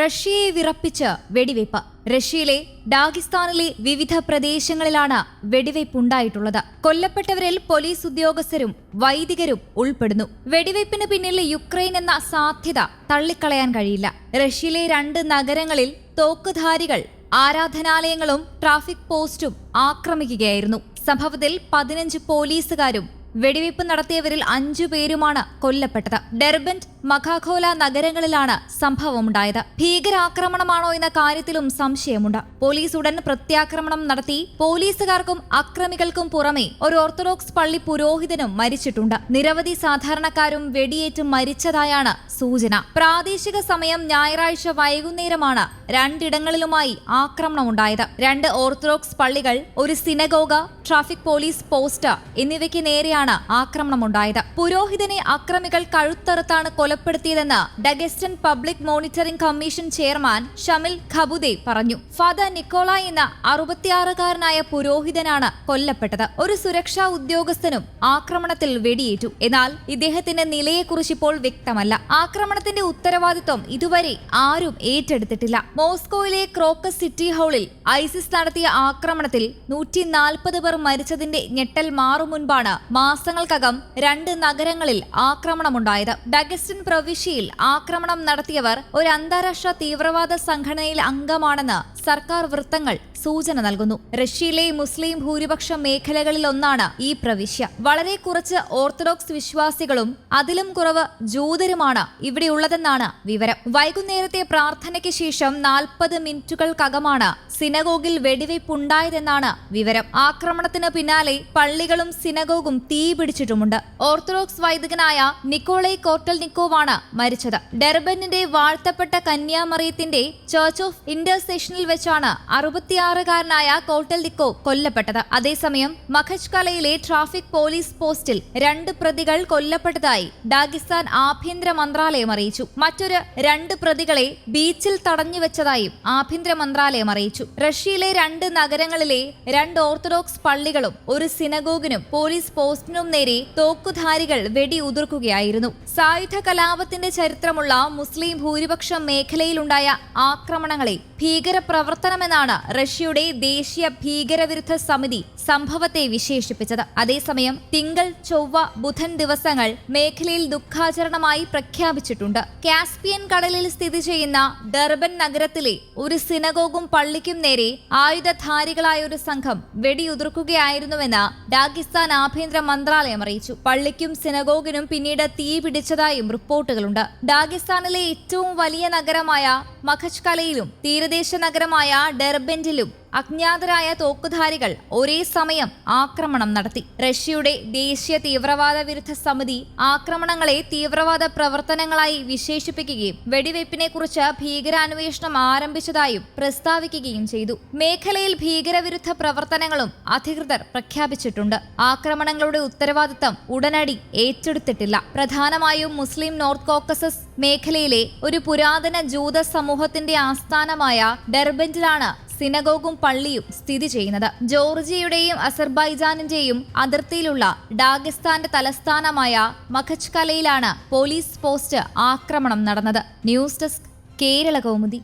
റഷ്യയെ വിറപ്പിച്ച് വെടിവയ്പ്. റഷ്യയിലെ ഡാഗിസ്ഥാനിലെ വിവിധ പ്രദേശങ്ങളിലാണ് വെടിവയ്പുണ്ടായിട്ടുള്ളത്. കൊല്ലപ്പെട്ടവരിൽ പോലീസ് ഉദ്യോഗസ്ഥരും വൈദികരും ഉൾപ്പെടുന്നു. വെടിവയ്പ്പിന് പിന്നിൽ യുക്രൈൻ എന്ന സാധ്യത തള്ളിക്കളയാൻ കഴിയില്ല. റഷ്യയിലെ രണ്ട് നഗരങ്ങളിൽ തോക്കുധാരികൾ ആരാധനാലയങ്ങളും ട്രാഫിക് പോസ്റ്റും ആക്രമിക്കുകയായിരുന്നു. സംഭവത്തിൽ പതിനഞ്ച് പോലീസുകാരും വെടിവയ്പ് നടത്തിയവരിൽ അഞ്ചു പേരുമാണ് കൊല്ലപ്പെട്ടത്. ഡെർബന്റ് മഖാഖോല നഗരങ്ങളിലാണ് സംഭവമുണ്ടായത്. ഭീകരാക്രമണമാണോ എന്ന കാര്യത്തിലും സംശയമുണ്ട്. പോലീസ് ഉടൻ പ്രത്യാക്രമണം നടത്തി. പോലീസുകാർക്കും അക്രമികൾക്കും പുറമെ ഒരു ഓർത്തഡോക്സ് പള്ളി പുരോഹിതനും മരിച്ചിട്ടുണ്ട്. നിരവധി സാധാരണക്കാരും വെടിയേറ്റ് മരിച്ചതായാണ് സൂചന. പ്രാദേശിക സമയം ഞായറാഴ്ച വൈകുന്നേരമാണ് രണ്ടിടങ്ങളിലുമായി ആക്രമണമുണ്ടായത്. രണ്ട് ഓർത്തഡോക്സ് പള്ളികൾ ഒരു സിനഗോഗ ട്രാഫിക് പോലീസ് പോസ്റ്റ് എന്നിവയ്ക്ക് നേരെയാണ് ആക്രമണമുണ്ടായത്. പുരോഹിതനെ അക്രമികൾ കഴുത്തറുത്താണ് കൊലപ്പെടുത്തിയതെന്ന് Dagestan public monitoring commission chairman Shamil Khabude പറഞ്ഞു. ഫാദർ നിക്കോള എന്ന അറുപത്തിയാറുകാരനായ പുരോഹിതനാണ് കൊല്ലപ്പെട്ടത്. ഒരു സുരക്ഷാ ഉദ്യോഗസ്ഥനും ആക്രമണത്തിൽ വെടിയേറ്റു. എന്നാൽ ഇദ്ദേഹത്തിന്റെ നിലയെക്കുറിച്ച് ഇപ്പോൾ വ്യക്തമല്ല. ആക്രമണത്തിന്റെ ഉത്തരവാദിത്വം ഇതുവരെ ആരും ഏറ്റെടുത്തിട്ടില്ല. മോസ്കോയിലെ ക്രോക്കസ് സിറ്റി ഹാളിൽ ഐസിസ് നടത്തിയ ആക്രമണത്തിൽ നൂറ്റി നാൽപ്പത് പേർ മരിച്ചതിന്റെ ഞെട്ടൽ മാറും മുൻപാണ് മാസങ്ങൾക്കകം രണ്ട് നഗരങ്ങളിൽ ആക്രമണമുണ്ടായത്. ഡഗസ്റ്റിൻ പ്രവിശ്യയിൽ ആക്രമണം നടത്തിയവർ ഒരു അന്താരാഷ്ട്ര തീവ്രവാദ സംഘടനയിൽ അംഗമാണെന്ന് സർക്കാർ വൃത്തങ്ങൾ സൂചന നൽകുന്നു. റഷ്യയിലെ മുസ്ലിം ഭൂരിപക്ഷ മേഖലകളിലൊന്നാണ് ഈ പ്രവിശ്യ. വളരെ കുറച്ച് ഓർത്തഡോക്സ് വിശ്വാസികളും അതിലും കുറവ് ജൂതരുമാണ് ഇവിടെയുള്ളതെന്നാണ് വിവരം. വൈകുന്നേരത്തെ പ്രാർത്ഥനയ്ക്ക് ശേഷം നാൽപ്പത് മിനിറ്റുകൾക്കകമാണ് സിനഗോഗിൽ വെടിവയ്പുണ്ടായതെന്നാണ് വിവരം. ആക്രമണത്തിന് പിന്നാലെ പള്ളികളും സിനഗോഗും തീ പിടിച്ചിട്ടുമുണ്ട്. ഓർത്തഡോക്സ് വൈദികനായ നിക്കോളെ കോർട്ടൽ നിക്കോവാണ് മരിച്ചത്. ഡെർബനിന്റെ വാഴ്ത്തപ്പെട്ട കന്യാമറിയത്തിന്റെ ചർച്ച് ഓഫ് ഇന്റർസെഷനിൽ വെച്ചാണ് അറുപത്തിയാറുകാരനായ കോട്ടൽ ദിക്കോ കൊല്ലപ്പെട്ടത്. അതേസമയം മഖജ്കലയിലെ ട്രാഫിക് പോലീസ് പോസ്റ്റിൽ രണ്ട് പ്രതികൾ കൊല്ലപ്പെട്ടതായി ഡാഗിസ്ഥാൻ ആഭ്യന്തര മന്ത്രാലയം അറിയിച്ചു. മറ്റൊരു രണ്ട് പ്രതികളെ ബീച്ചിൽ തടഞ്ഞു തടഞ്ഞുവെച്ചതായും ആഭ്യന്തര മന്ത്രാലയം അറിയിച്ചു. റഷ്യയിലെ രണ്ട് നഗരങ്ങളിലെ രണ്ട് ഓർത്തഡോക്സ് പള്ളികളും ഒരു സിനഗോഗിനും പോലീസ് പോസ്റ്റിനും നേരെ തോക്കുധാരികൾ വെടി വെടിയുതിർക്കുകയായിരുന്നു. സായുധ കലാപത്തിന്റെ ചരിത്രമുള്ള മുസ്ലിം ഭൂരിപക്ഷ മേഖലയിലുണ്ടായ ആക്രമണങ്ങളെ ഭീകരപ്രവർത്തനമെന്നാണ് റഷ്യയുടെ ദേശീയ ഭീകരവിരുദ്ധ സമിതി സംഭവത്തെ വിശേഷിപ്പിച്ചത്. അതേസമയം തിങ്കൾ ചൊവ്വ ബുധൻ ദിവസങ്ങൾ മേഖലയിൽ ദുഃഖാചരണമായി പ്രഖ്യാപിച്ചിട്ടുണ്ട്. കാസ്പിയൻ കടലിൽ സ്ഥിതി ചെയ്യുന്ന ഡർബൻ നഗരത്തിലെ ഒരു സിനഗോഗും പള്ളിക്കും നേരെ ആയുധധാരികളായ ഒരു സംഘം വെടിയുതിർക്കുകയായിരുന്നുവെന്ന് ഡാഗിസ്ഥാൻ ആഭ്യന്തര മന്ത്രാലയം അറിയിച്ചു. പള്ളിക്കും സിനഗോഗിനും പിന്നീട് തീ പിടിച്ചതായും റിപ്പോർട്ടുകളുണ്ട്. ഡാഗിസ്ഥാനിലെ ഏറ്റവും വലിയ നഗരമായ മഖജ്കലയിലും തീരദേശ തീരദേശ നഗരമായ ഡെർബെന്റിലും അജ്ഞാതരായ തോക്കുധാരികൾ ഒരേ സമയം ആക്രമണം നടത്തി. റഷ്യയുടെ ദേശീയ തീവ്രവാദ വിരുദ്ധ സമിതി ആക്രമണങ്ങളെ തീവ്രവാദ പ്രവർത്തനങ്ങളായി വിശേഷിപ്പിക്കുകയും വെടിവയ്പ്പിനെ കുറിച്ച് ഭീകരാന്വേഷണം ആരംഭിച്ചതായും പ്രസ്താവിക്കുകയും ചെയ്തു. മേഖലയിൽ ഭീകരവിരുദ്ധ പ്രവർത്തനങ്ങളും അധികൃതർ പ്രഖ്യാപിച്ചിട്ടുണ്ട്. ആക്രമണങ്ങളുടെ ഉത്തരവാദിത്തം ഉടനടി ഏറ്റെടുത്തിട്ടില്ല. പ്രധാനമായും മുസ്ലിം നോർത്ത് കോക്കസസ് മേഖലയിലെ ഒരു പുരാതന ജൂത സമൂഹത്തിന്റെ ആസ്ഥാനമായ ഡെർബന്റിലാണ് സിനഗോഗും പള്ളിയും സ്ഥിതി ചെയ്യുന്നത്. ജോർജിയയുടെയും അസർബൈജാനിന്റെയും അതിർത്തിയിലുള്ള ഡാഗിസ്ഥാന്റെ തലസ്ഥാനമായ മഖച്ച്കലയിലാണ് പോലീസ് പോസ്റ്റ് ആക്രമണം നടന്നത്. News desk Kerala Kaumudi.